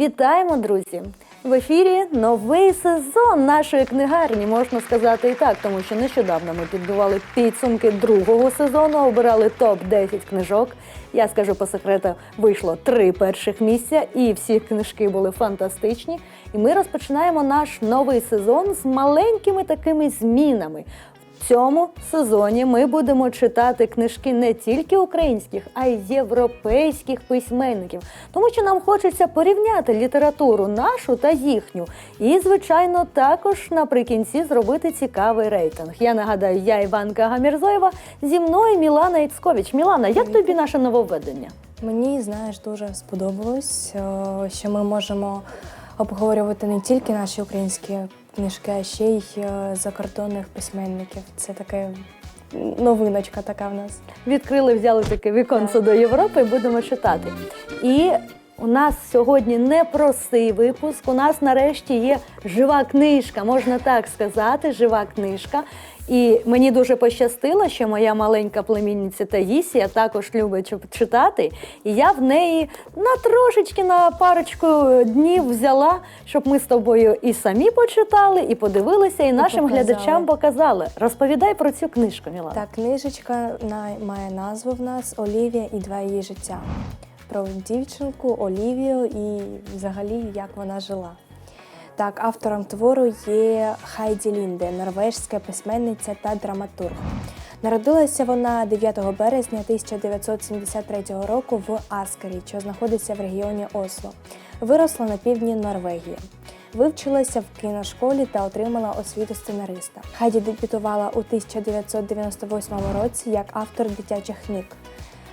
Вітаємо, друзі! В ефірі новий сезон нашої книгарні, можна сказати і так, тому що нещодавно ми підбивали підсумки другого сезону, обирали топ 10 книжок. Я скажу по секрету, вийшло три перших місця, і всі книжки були фантастичні. І ми розпочинаємо наш новий сезон з маленькими такими змінами. Цьому сезоні ми будемо читати книжки не тільки українських, а й європейських письменників, тому що нам хочеться порівняти літературу нашу та їхню. І, звичайно, також наприкінці зробити цікавий рейтинг. Я нагадаю, я Іванка Гамірзоєва, зі мною Мілана Іцкович. Мілана, як тобі наше нововведення? Мені, знаєш, дуже сподобалось, е, що ми можемо обговорювати не тільки наші українські книжки, а ще й е, закордонних письменників. Це таке новиночка така в нас. Відкрили, взяли таке віконце до Європи і будемо читати. І у нас сьогодні непростий випуск. У нас нарешті є жива книжка, можна так сказати, жива книжка. І мені дуже пощастило, що моя маленька племінниця Таїсія також любить читати. І я в неї на трошечки на парочку днів взяла, щоб ми з тобою і самі почитали, і подивилися, і нашим показали. глядачам показали. Розповідай про цю книжку, Мілана. Так, книжечка на- має назву в нас Олівія і два її життя. Про дівчинку Олівію і взагалі як вона жила. Так, автором твору є Хайді Лінде, норвежська письменниця та драматург. Народилася вона 9 березня 1973 року в Аскері, що знаходиться в регіоні Осло. Виросла на півдні Норвегії. Вивчилася в кіношколі та отримала освіту сценариста. Хайді дебютувала у 1998 році як автор дитячих книг.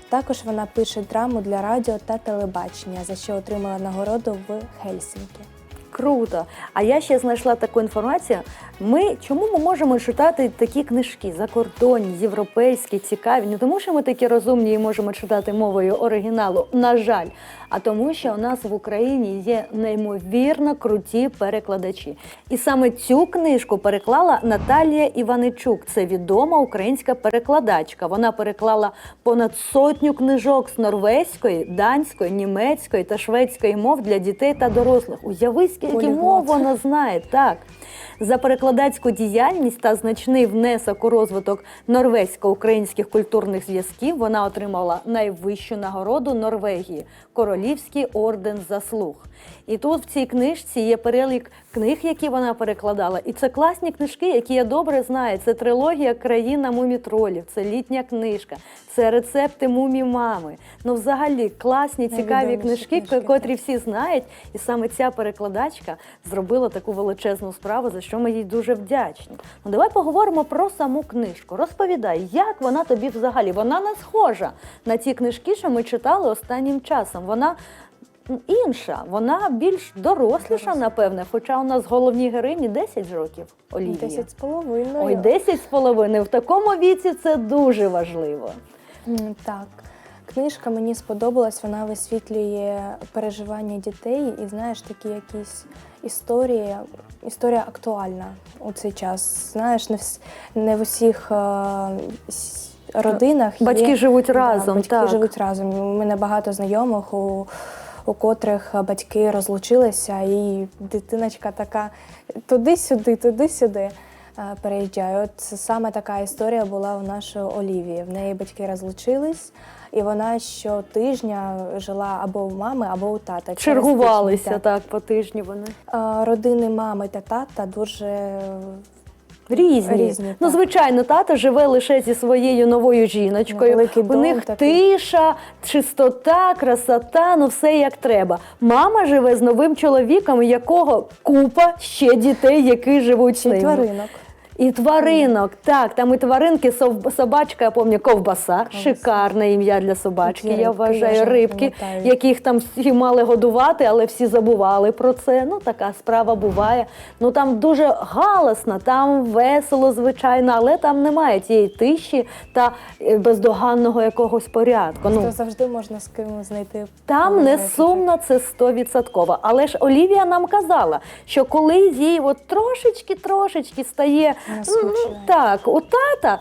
Також вона пише драму для радіо та телебачення, за що отримала нагороду в Хельсінкі. Круто. А я ще знайшла таку інформацію. Ми чому ми можемо читати такі книжки закордонні, європейські, цікаві? Не тому, що ми такі розумні і можемо читати мовою оригіналу, на жаль, а тому, що у нас в Україні є неймовірно круті перекладачі. І саме цю книжку переклала Наталія Іваничук. Це відома українська перекладачка. Вона переклала понад сотню книжок з норвезької, данської, німецької та шведської мов для дітей та дорослих. Уяви, скільки мов вона знає. Так. За перекладацьку діяльність та значний внесок у розвиток норвезько-українських культурних зв'язків вона отримала найвищу нагороду Норвегії Королівський орден заслуг. І тут в цій книжці є перелік книг, які вона перекладала. І це класні книжки, які я добре знаю. Це трилогія Країна мумітролів, це літня книжка, це рецепти мумі мами. Ну, взагалі, класні, цікаві книжки, книжки, котрі всі знають. І саме ця перекладачка зробила таку величезну справу, за що ми їй дуже вдячні. Ну давай поговоримо про саму книжку. Розповідай, як вона тобі взагалі? Вона не схожа на ті книжки, що ми читали останнім часом. Вона інша, вона більш доросліша, напевне. Хоча у нас головній героїні 10 років. Олівія. Десять з половиною. Ой, 10 з половиною. В такому віці це дуже важливо. Так. Книжка мені сподобалась, вона висвітлює переживання дітей і знаєш такі якісь історії. Історія актуальна у цей час. Знаєш, не в, не в усіх е, родинах Батьки є, живуть разом, батьки так. живуть разом. У мене багато знайомих, у, у котрих батьки розлучилися, і дитиночка така туди-сюди, туди-сюди. е, Переїжджає. От саме така історія була у нашої Олівії. В неї батьки розлучились, і вона щотижня жила або у мами, або у тата. Чергувалися так по тижні вони. Е, Родини мами та тата дуже Різні. Різні, ну, звичайно, тато живе лише зі своєю новою жіночкою. Великий У дом них такий. тиша, чистота, красота, ну все як треба. Мама живе з новим чоловіком, якого купа ще дітей, які живуть з ним. тваринок. І тваринок, так, там і тваринки, сов- собачка, я пам'ятаю, ковбаса, шикарне ім'я для собачки, я вважаю, я рибки, яких там всі мали годувати, але всі забували про це. Ну, така справа буває. Ну там дуже галасно, там весело, звичайно, але там немає тієї тиші та е, бездоганного якогось порядку. Ну, завжди можна з ким знайти. там не сумно, це стовідсотково. Але ж Олівія нам казала, що коли їй от трошечки-трошечки стає М, так, у тата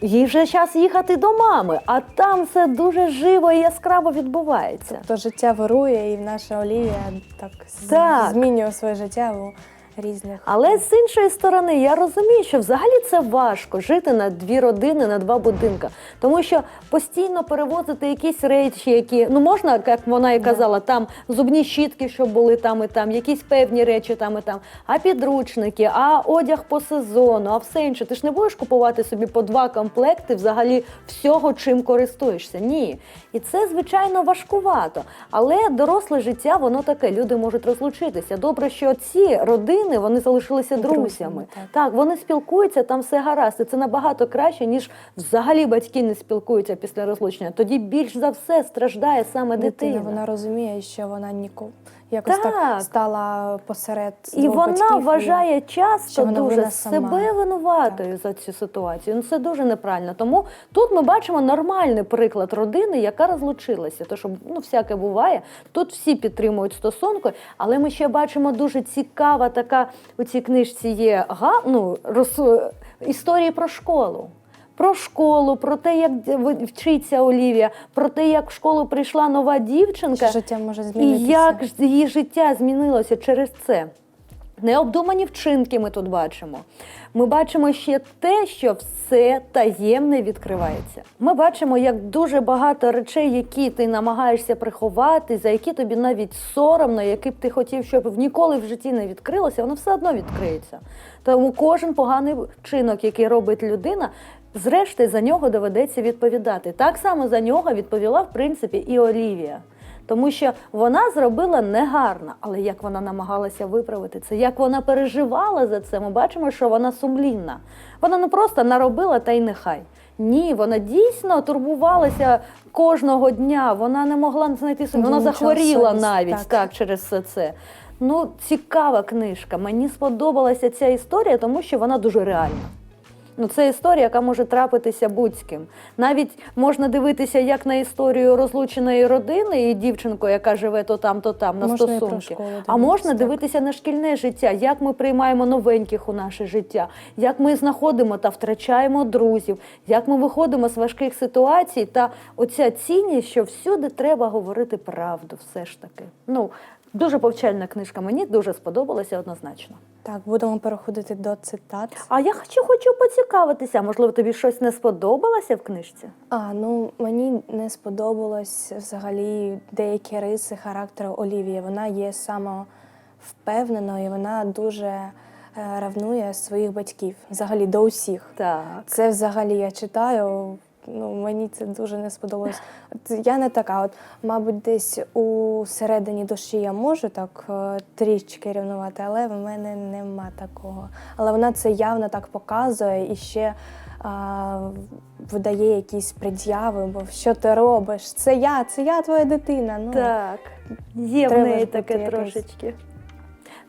їй вже час їхати до мами, а там все дуже живо і яскраво відбувається. То життя вирує, і наша Олівія так, з- Так. змінює своє життя у різних. Але з іншої сторони, я розумію, що взагалі це важко жити на дві родини, на два будинки. Тому що постійно перевозити якісь речі, які ну можна, як вона і казала, там зубні щітки, щоб були там і там, якісь певні речі там і там, а підручники, а одяг по сезону, а все інше. Ти ж не будеш купувати собі по два комплекти взагалі всього, чим користуєшся. Ні. І це, звичайно, важкувато. Але доросле життя, воно таке. Люди можуть розлучитися. Добре, що ці родини вони залишилися Друзями, друзями. так. Так, вони спілкуються, там все гаразд. І це набагато краще, ніж взагалі батьки не спілкуються після розлучення. Тоді більш за все страждає саме дитина. дитина, вона розуміє, що вона ніколи якось так, Так. стала посеред І вона батьків, і- вважає часто дуже себе винуватою за цю ситуацію. Ну це дуже неправильно. Тому тут ми бачимо нормальний приклад родини, яка розлучилася. То що ну всяке буває. Тут всі підтримують стосунки, але ми ще бачимо дуже цікава така у цій книжці є га, ну, роз, історії про школу. Про школу, про те, як вчиться Олівія, про те, як в школу прийшла нова дівчинка, життя може і як її життя змінилося через це? Необдумані вчинки ми тут бачимо. Ми бачимо ще те, що все таємне відкривається. Ми бачимо, як дуже багато речей, які ти намагаєшся приховати, за які тобі навіть соромно, які б ти хотів, щоб ніколи в житті не відкрилося, воно все одно відкриється. Тому кожен поганий вчинок, який робить людина, зрештою за нього доведеться відповідати. Так само за нього відповіла, в принципі, і Олівія. Тому що вона зробила негарно, але як вона намагалася виправити це, як вона переживала за це, ми бачимо, що вона сумлінна. Вона не просто наробила та й нехай. Ні, вона дійсно турбувалася кожного дня. Вона не могла знайти собі. Вона захворіла навіть так. так через все це. Ну, цікава книжка. Мені сподобалася ця історія, тому що вона дуже реальна. Ну, це історія, яка може трапитися будь-ким. Навіть можна дивитися як на історію розлученої родини і дівчинку, яка живе то там, то там, на Можна стосунки. школу а можна так. дивитися на шкільне життя, як ми приймаємо новеньких у наше життя, як ми знаходимо та втрачаємо друзів, як ми виходимо з важких ситуацій, та оця цінність, що всюди треба говорити правду, все ж таки. Ну, дуже повчальна книжка. Мені дуже сподобалася однозначно. Так, будемо переходити до цитат. А я хочу, хочу поцікавитися. Можливо, тобі щось не сподобалося в книжці? А, ну мені не сподобалось взагалі деякі риси характеру Олівії. Вона є самовпевненою, і вона дуже е, ревнує своїх батьків, взагалі до усіх. Так. Це взагалі я читаю. Ну, мені це дуже не сподобалось. От я не така. От, мабуть, десь у середині душі я можу так е, трішки рівнувати, але в мене нема такого. Але вона це явно так показує і ще а, видає якісь пред'яви, бо що ти робиш? Це я, це я твоя дитина. Ну, Так, є в неї таке трошечки.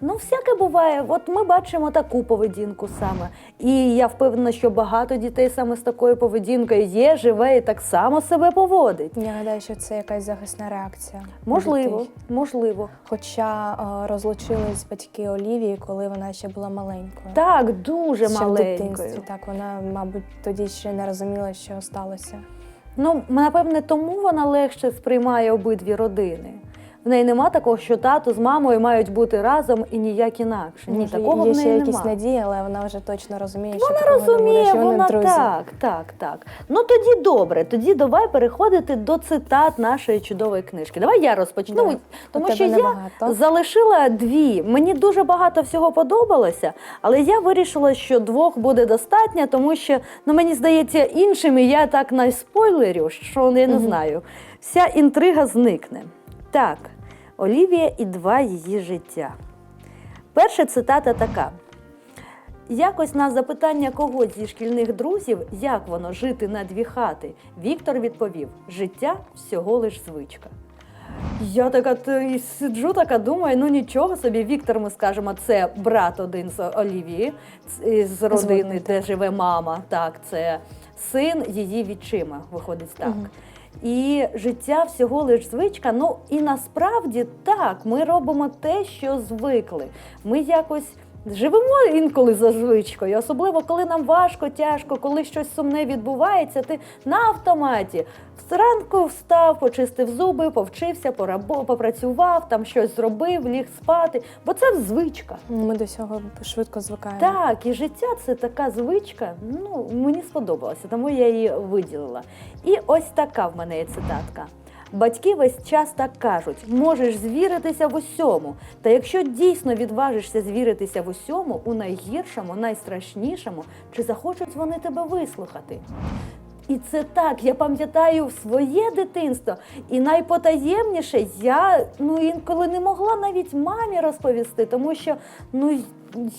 Ну, всяке буває. От ми бачимо таку поведінку саме. І я впевнена, що багато дітей саме з такою поведінкою є, живе і так само себе поводить. Я гадаю, що це якась захисна реакція. Можливо, дітей. можливо. Хоча е, розлучились батьки Олівії, коли вона ще була маленькою. Так, дуже ще в маленькою. дитинстві. Так, вона, мабуть, тоді ще не розуміла, що сталося. Ну, напевне, тому вона легше сприймає обидві родини. В неї нема такого, що тато з мамою мають бути разом і ніяк інакше. Ні, Може, такого є в ще неї якісь нема. надії, але вона вже точно розуміє, що Вона такого не буде, розуміє, що вона друзі. так, так, так. Ну тоді добре. Тоді давай переходити до цитат нашої чудової книжки. Давай я розпочну. У тому тебе що я небагато. залишила дві. Мені дуже багато всього подобалося, але я вирішила, що двох буде достатньо, тому що ну мені здається, іншими я так найспойлерю, що я не знаю. Вся інтрига зникне. Так, Олівія і два її життя. Перша цитата така. Якось на запитання когось зі шкільних друзів, як воно жити на дві хати, Віктор відповів: життя всього лиш звичка. Я така і сиджу, така думаю, ну нічого собі. Віктор, ми скажемо, це брат один з Олівії, з родини, Згодна, де живе мама. Так, це син її відчима, виходить так. Мгм. І життя всього лиш звичка. Ну і насправді так, ми робимо те, що звикли. Ми якось живемо інколи за звичкою, особливо коли нам важко, тяжко, коли щось сумне відбувається, ти на автоматі. Зранку встав, почистив зуби, повчився, попрацював, там щось зробив, ліг спати, бо це звичка. Ми до цього швидко звикаємо. Так, і життя це така звичка. Ну, мені сподобалося, тому я її виділила. І ось така в мене є цитатка. Батьки весь час так кажуть: можеш звіритися в усьому. Та якщо дійсно відважишся звіритися в усьому, у найгіршому, найстрашнішому, чи захочуть вони тебе вислухати? І це так, я пам'ятаю своє дитинство. І найпотаємніше я ну інколи не могла навіть мамі розповісти, тому що ну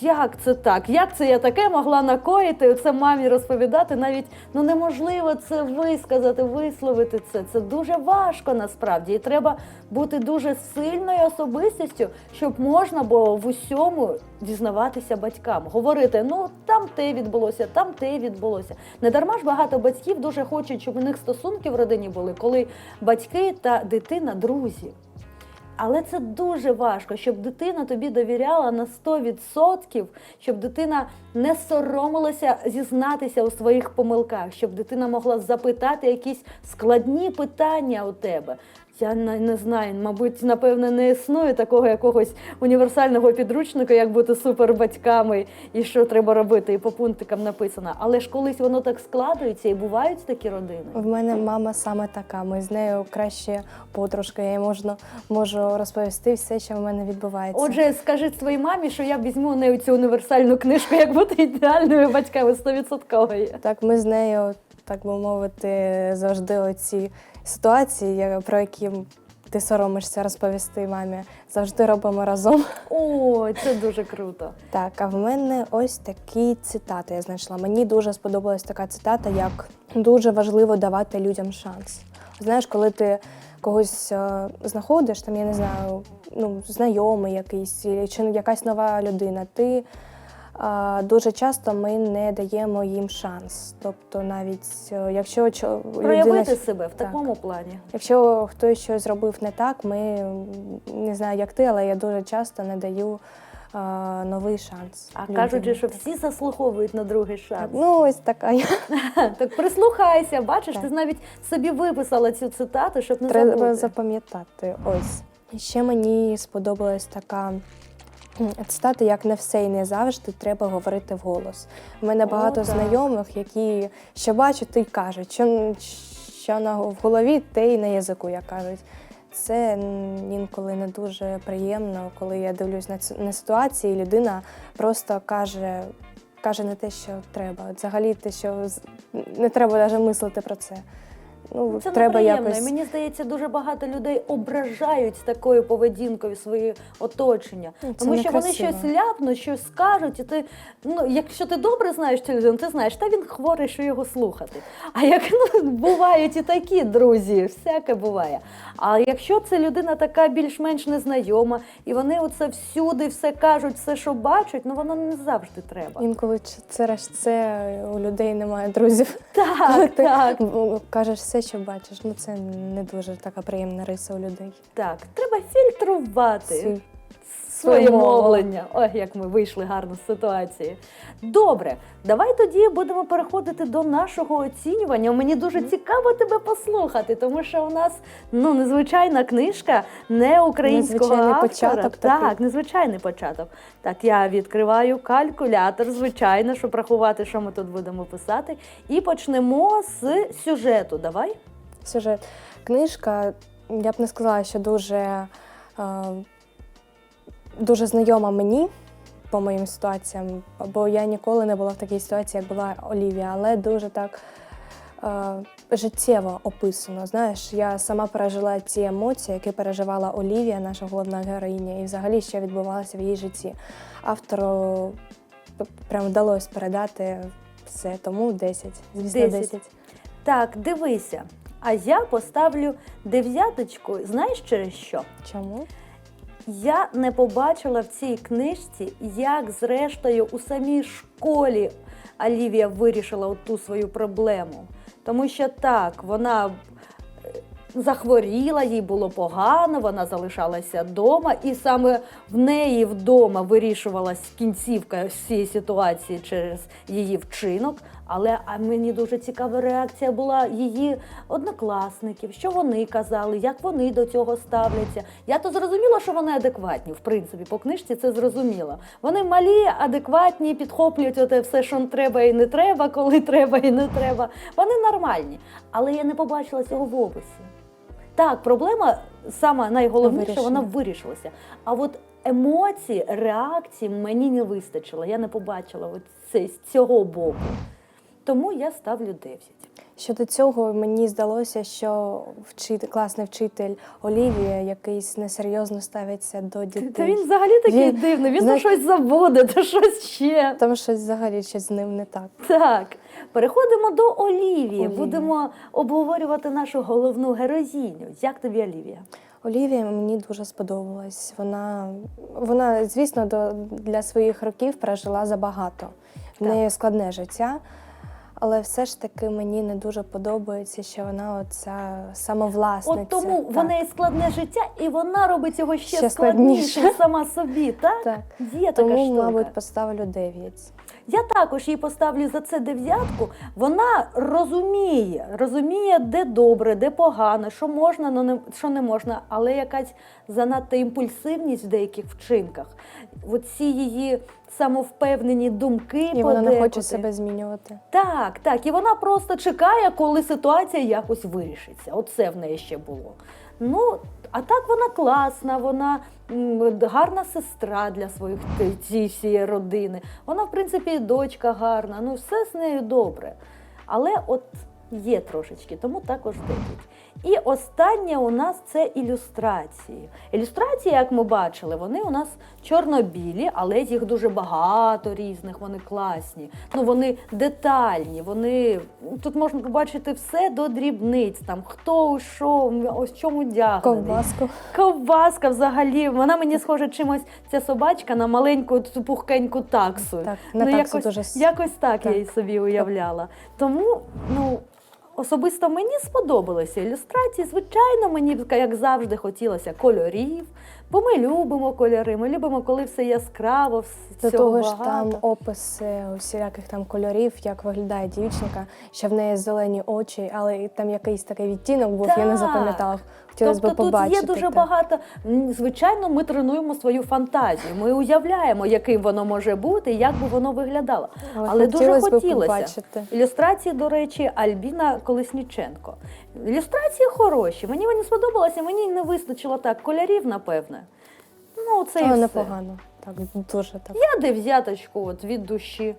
як це так? Як це я таке могла накоїти? Це мамі розповідати? Навіть ну неможливо це висказати, висловити це. Це дуже важко насправді. І треба бути дуже сильною особистістю, щоб можна було в усьому дізнаватися батькам, говорити: ну там те відбулося, там те відбулося. Не дарма ж багато батьків дуже хочуть, щоб у них стосунки в родині були, коли батьки та дитина друзі. Але це дуже важко, щоб дитина тобі довіряла на 100%, щоб дитина не соромилася зізнатися у своїх помилках, щоб дитина могла запитати якісь складні питання у тебе. Я не, знаю, мабуть, напевне, не існує такого якогось універсального підручника, як бути супербатьками і що треба робити, і по пунктикам написано. Але ж колись воно так складується і бувають такі родини. В мене мама саме така. Ми з нею краще подружки. Я їй можна можу розповісти все, що в мене відбувається. Отже, скажи своїй мамі, що я візьму у неї цю універсальну книжку, як бути ідеальними батьками 100%. Так, ми з нею, так би мовити, завжди оці ситуації, про які ти соромишся розповісти мамі, завжди робимо разом. Ой, це дуже круто. Так, а в мене ось такі цитати я знайшла. Мені дуже сподобалась така цитата, як дуже важливо давати людям шанс. Знаєш, коли ти когось е, знаходиш, там я не знаю, ну знайомий якийсь чи якась нова людина, ти дуже часто ми не даємо їм шанс. Тобто, навіть е, якщо Проявити людина, себе в Так. такому плані. якщо хтось щось зробив не так, ми не знаю, як ти, але я дуже часто не даю новий шанс. А людям. кажуть, що всі заслуговують на другий шанс. Ну, ось така я. Так прислухайся, бачиш, Так. ти навіть собі виписала цю цитату, щоб не Треба забути. запам'ятати. Ось. Ще мені сподобалась така м, цитата, як не все і не завжди треба говорити вголос. У мене О, багато так. які що бачать, то й кажуть, що, що на, в голові, те й на язику, як кажуть. Це інколи не дуже приємно, коли я дивлюсь на цю на ситуації, і людина просто каже, каже не те, що треба. Взагалі, те, що не треба навіть мислити про це. Ну, Це треба неприємно. якось. І мені здається, дуже багато людей ображають такою поведінкою своє оточення. Ну, це Тому що вони щось ляпнуть, щось скажуть, і ти, ну, якщо ти добре знаєш цю людину, ти знаєш, та він хворий, що його слухати. А як ну, бувають і такі друзі, всяке буває. А якщо це людина така більш-менш незнайома, і вони оце всюди все кажуть, все, що бачать, ну воно не завжди треба. Інколи через це у людей немає друзів. Коли Так, ти так. кажеш все, що бачиш. Ну це не дуже така приємна риса у людей. Так, треба фільтрувати. Свій- своє мовлення. Ой, як ми вийшли гарно з ситуації. Добре, давай тоді будемо переходити до нашого оцінювання. Мені дуже цікаво тебе послухати, тому що у нас ну незвичайна книжка не українського Незвичайний автора. початок такий. Так, незвичайний початок. Так, я відкриваю калькулятор, звичайно, щоб рахувати, що ми тут будемо писати. І почнемо з сюжету. Давай. Сюжет. Книжка, я б не сказала, що дуже, е, дуже знайома мені по моїм ситуаціям, бо я ніколи не була в такій ситуації, як була Олівія, але дуже так е, життєво описано. Знаєш, я сама пережила ці емоції, які переживала Олівія, наша головна героїня, і взагалі що відбувалося в її житті. Автору прям вдалося передати все, тому 10. Звісно, 10. 10. Так, дивися. А я поставлю дев'яточку. Знаєш через що? Чому? Я не побачила в цій книжці, як зрештою у самій школі Олівія вирішила ту свою проблему. Тому що так, вона е, захворіла, їй було погано, вона залишалася вдома, і саме в неї вдома вирішувалась кінцівка всієї ситуації через її вчинок. Але а мені дуже цікава реакція була її однокласників, що вони казали, як вони до цього ставляться. Я то зрозуміла, що вони адекватні, в принципі, по книжці це зрозуміло. Вони малі, адекватні, підхоплюють оте все, що треба і не треба, коли треба і не треба. Вони нормальні. Але я не побачила цього в описі. Так, проблема сама найголовніша, вона вирішилася. А от емоції, реакції мені не вистачило. Я не побачила от це, з цього боку. Тому я ставлю 9. Щодо цього, мені здалося, що вчитель, класний вчитель Олівія якийсь несерйозно ставиться до дітей. Та він взагалі такий Він- дивний, він то щось заводить, то щось ще. Там щось взагалі щось з ним не так. Так, переходимо до Олівії. Олівія. Будемо обговорювати нашу головну героїню. Як тобі Олівія? Олівія мені дуже сподобалась. Вона, вона звісно, до, для своїх років прожила забагато. В неї складне життя. Але все ж таки мені не дуже подобається, що вона оця самовласниця. От тому Так. вона і складне життя, і вона робить його ще, Ще складніше. складніше. сама собі, так? Так. Є така штука. мабуть, поставлю 9. Я також їй поставлю за це дев'ятку. Вона розуміє, розуміє, де добре, де погано, що можна, но не що не можна, але якась занадто імпульсивність в деяких вчинках. Оці її самовпевнені думки І вона не хоче себе змінювати. Так, так, і вона просто чекає, коли ситуація якось вирішиться. Оце в неї ще було. Ну, а так вона класна, вона гарна сестра для своїх всієї родини. Вона, в принципі, і дочка гарна, ну все з нею добре. Але от є трошечки, тому також 9. І останнє у нас це ілюстрації. Ілюстрації, як ми бачили, вони у нас чорно-білі, але їх дуже багато різних, вони класні. Ну вони детальні, вони тут можна побачити все до дрібниць. Там хто що, ось чому дягнений. Ковбаску. Ковбаска взагалі, вона мені схожа чимось ця собачка на маленьку цю пухкеньку таксу. Так, на таксу якось, дуже якось так, я її собі уявляла. Тому, ну. Особисто мені сподобалися ілюстрації. Звичайно, мені як завжди хотілося кольорів, бо ми любимо кольори. Ми любимо, коли все яскраво, До всього того ж багато. там описи усіляких там кольорів, як виглядає дівчинка, що в неї зелені очі, але там якийсь такий відтінок був, я не запам'ятала. Хотілося тобто б побачити. тут є дуже так. багато. Звичайно, ми тренуємо свою фантазію. Ми уявляємо, яким воно може бути, як би воно виглядало. Але дуже хотілося побачити. Ілюстрації, до речі, Альбіна Колесніченко. Ілюстрації хороші. Мені вони сподобалося, мені не вистачило так кольорів, напевне. Ну, це і Але все. непогано. Так, дуже так. Я дев'яточку от, від душі.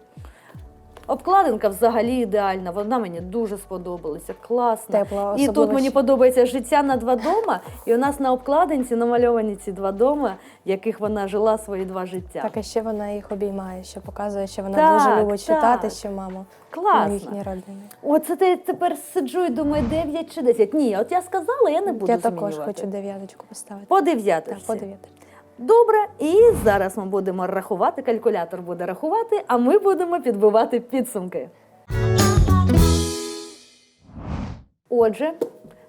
Обкладинка взагалі ідеальна, вона мені дуже сподобалася, класна. Тепла, І тут мені ще- подобається життя на два дома, і у нас на обкладинці намальовані ці два дома, в яких вона жила свої два життя. Так, і ще вона їх обіймає, що показує, що вона Так, дуже любить так. читати, що мама Класно. їхній родині. Оце ти тепер сиджу і думаю, 9 чи 10. Ні, от я сказала, я не буду Я також змінювати. хочу дев'яточку поставити. По Так, по дев'яточці. Добре, і зараз ми будемо рахувати, калькулятор буде рахувати, а ми будемо підбивати підсумки. Отже,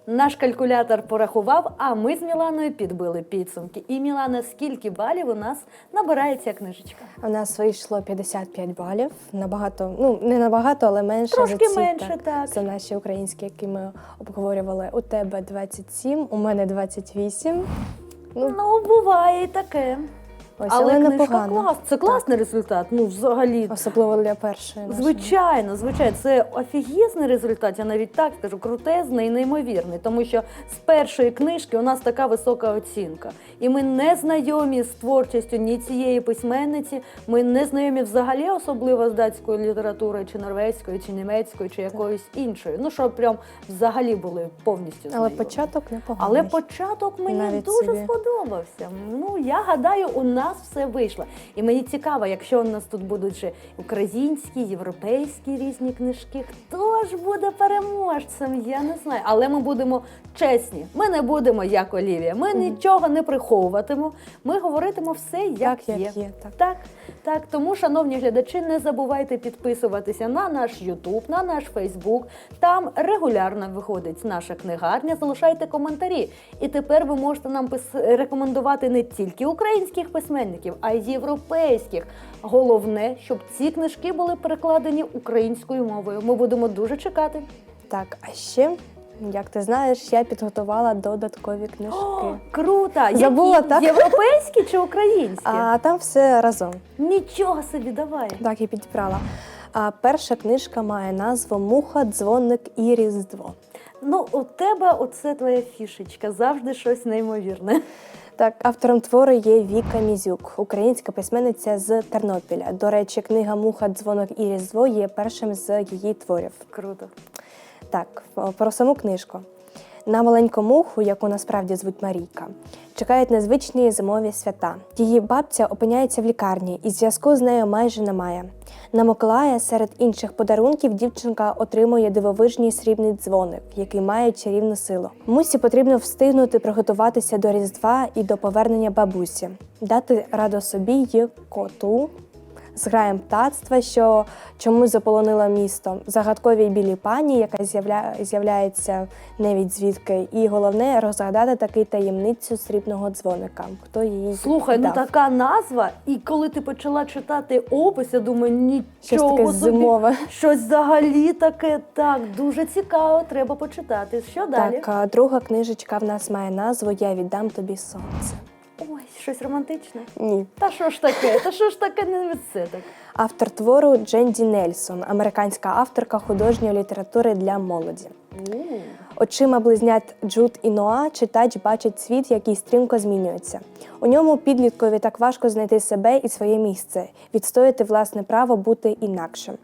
наш калькулятор порахував, а ми з Міланою підбили підсумки. І Мілана, скільки балів у нас набирає ця книжечка? У нас вийшло 55 балів. Набагато, ну не набагато, але менше Трошки за ці, менше, так. Це наші українські, які ми обговорювали. У тебе 27, у мене 28. Ну, буває і таке. Ось, Але, але, книжка непогано. клас. Це класний результат. Ну, взагалі. Особливо для першої. нашої. Звичайно, звичайно, це офігезний результат, я навіть так скажу, крутезний і неймовірний, тому що з першої книжки у нас така висока оцінка. І ми не знайомі з творчістю ні цієї письменниці, ми не знайомі взагалі особливо з датською літературою, чи норвезькою, чи німецькою, чи якоюсь іншою. Ну, щоб прям взагалі були повністю Але знайомі. початок непоганий. Але початок мені Навіть дуже собі. сподобався. Ну я гадаю, у нас все вийшло. І мені цікаво, якщо у нас тут будуть же українські, європейські різні книжки, хто ж буде переможцем? Я не знаю. Але ми будемо чесні. Ми не будемо як Олівія. Ми нічого не приховуватимо. Ми говоритимо все, як, Так, як є. є, так. так, так. Тому, шановні глядачі, не забувайте підписуватися на наш Ютуб, на наш Фейсбук. Там регулярно виходить наша книгарня. Залишайте коментарі. І тепер ви можете нам рекомендувати не тільки українських письменників, а й європейських. Головне, щоб ці книжки були перекладені українською мовою. Ми будемо дуже чекати. Так, а ще, як ти знаєш, я підготувала додаткові книжки. О, круто! Забула, Які? так? Європейські чи українські? А там все разом. Нічого собі, давай. Так, і підібрала. А перша книжка має назву Муха, дзвоник і Різдво. Ну, у тебе оце твоя фішечка, завжди щось неймовірне. Так, автором твору є Віка Мізюк, українська письменниця з Тернопіля. До речі, книга Муха, дзвонок і Різдво є першим з її творів. Круто. Так, про саму книжку. На маленьку муху, яку насправді звуть Марійка, чекають незвичні зимові свята. Її бабця опиняється в лікарні, і зв'язку з нею майже немає. На Миколая серед інших подарунків дівчинка отримує дивовижний срібний дзвоник, який має чарівну силу. Мусі потрібно встигнути приготуватися до Різдва і до повернення бабусі, дати раду собі й коту, з граєм птацтва, що чомусь заполонила місто, загадковій білій пані, яка з'явля... з'являється навіть звідки, і головне розгадати таки таємницю срібного дзвоника. Хто її Слухай, дав. ну така назва, і коли ти почала читати опис, я думаю, нічого таке собі. зимове. Щось взагалі таке так, дуже цікаво, треба почитати. Що далі? Так, друга книжечка в нас має назву Я віддам тобі сонце. Ой, щось романтичне. Ні. Та що ж таке? Та що ж таке не це так? Автор твору Дженді Нельсон, американська авторка художньої літератури для молоді. Очима близнят Джуд і Ноа читач бачить світ, який стрімко змінюється. У ньому підліткові так важко знайти себе і своє місце, відстояти власне право бути інакшим.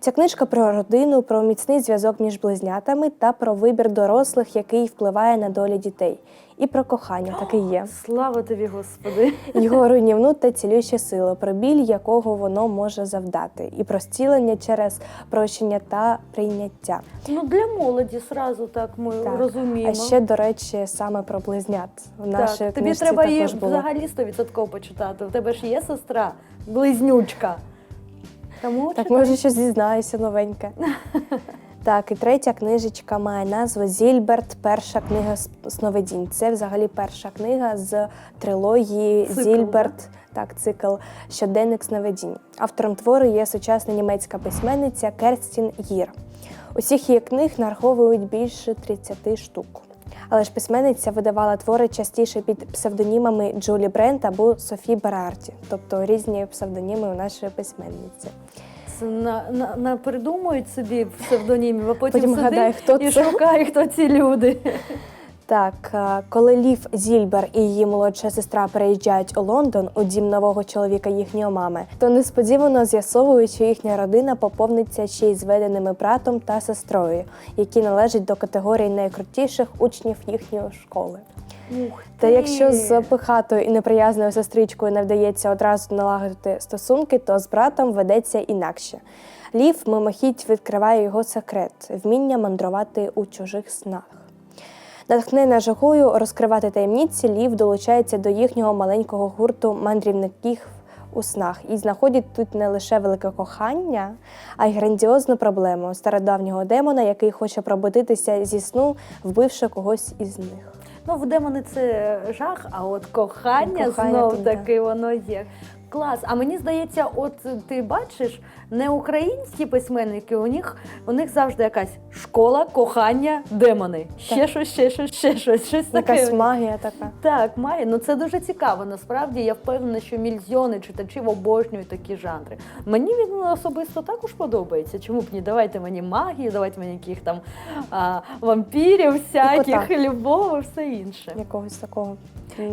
Ця книжка про родину, про міцний зв'язок між близнятами та про вибір дорослих, який впливає на долі дітей, і про кохання таке є. Слава тобі, Господи. Його руйнівну та цілющу силу, про біль, якого воно може завдати, і про зцілення через прощення та прийняття. Ну для молоді сразу так ми Так. розуміємо. А ще, до речі, саме про близнят. В нашій так, тобі треба її було. взагалі 100% почитати. У тебе ж є сестра, близнючка. Тому Так, може, щось дізнаюся новеньке. Так, і третя книжечка має назву Зільберт. Перша книга сновидінь. Це взагалі перша книга з трилогії Цикл, Зільберт. Так, цикл щоденник сновидінь. Автором твору є сучасна німецька письменниця Керстін Гір. Усіх її книг нараховують більше 30 штук. Але ж письменниця видавала твори частіше під псевдонімами Джулі Брент або Софі Берарді, тобто різні псевдоніми у нашої письменниці. На, на, на придумують собі псевдонімів, а потім, Потім гадай, хто і це. шукає, хто ці люди. Так, е, коли Лів Зільбер і її молодша сестра переїжджають у Лондон у дім нового чоловіка їхньої мами, то несподівано з'ясовують, що їхня родина поповниться ще й зведеними братом та сестрою, які належать до категорії найкрутіших учнів їхньої школи. Ух Та якщо з пихатою і неприязною сестричкою не вдається одразу налагодити стосунки, то з братом ведеться інакше. Лів мимохідь відкриває його секрет вміння мандрувати у чужих снах. Натхнена жагою розкривати таємниці, Лів долучається до їхнього маленького гурту мандрівників у снах і знаходить тут не лише велике кохання, а й грандіозну проблему стародавнього демона, який хоче пробудитися зі сну, вбивши когось із них. Ну, в демони це жах, а от кохання, Кохання знов таки воно є. Клас. А мені здається, от ти бачиш, не українські письменники, у них, у них завжди якась школа, кохання, демони. Ще Так. щось, ще щось, ще щось. Щось таке. Якась магія така. Так, має. Ну це дуже цікаво. Насправді я впевнена, що мільйони читачів обожнюють такі жанри. Мені він особисто також подобається. Чому б ні? Давайте мені магію, давайте мені яких там а, вампірів, всяких, любов і все інше. Якогось такого.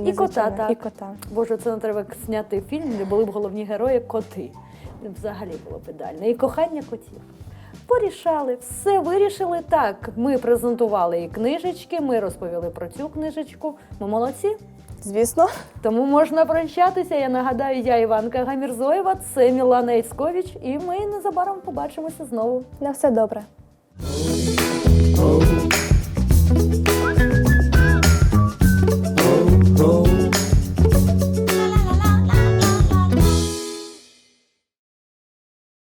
І кота, так. І кота. Боже, це не треба зняти фільм, були б головні герої коти. Взагалі було б ідеально. І кохання котів. Порішали, все вирішили так. Ми презентували і книжечки, ми розповіли про цю книжечку. Ми молодці. Звісно. Тому можна прощатися. Я нагадаю, я Іванка Гамірзоєва, це Мілана Іцькович, і ми незабаром побачимося знову. На все добре.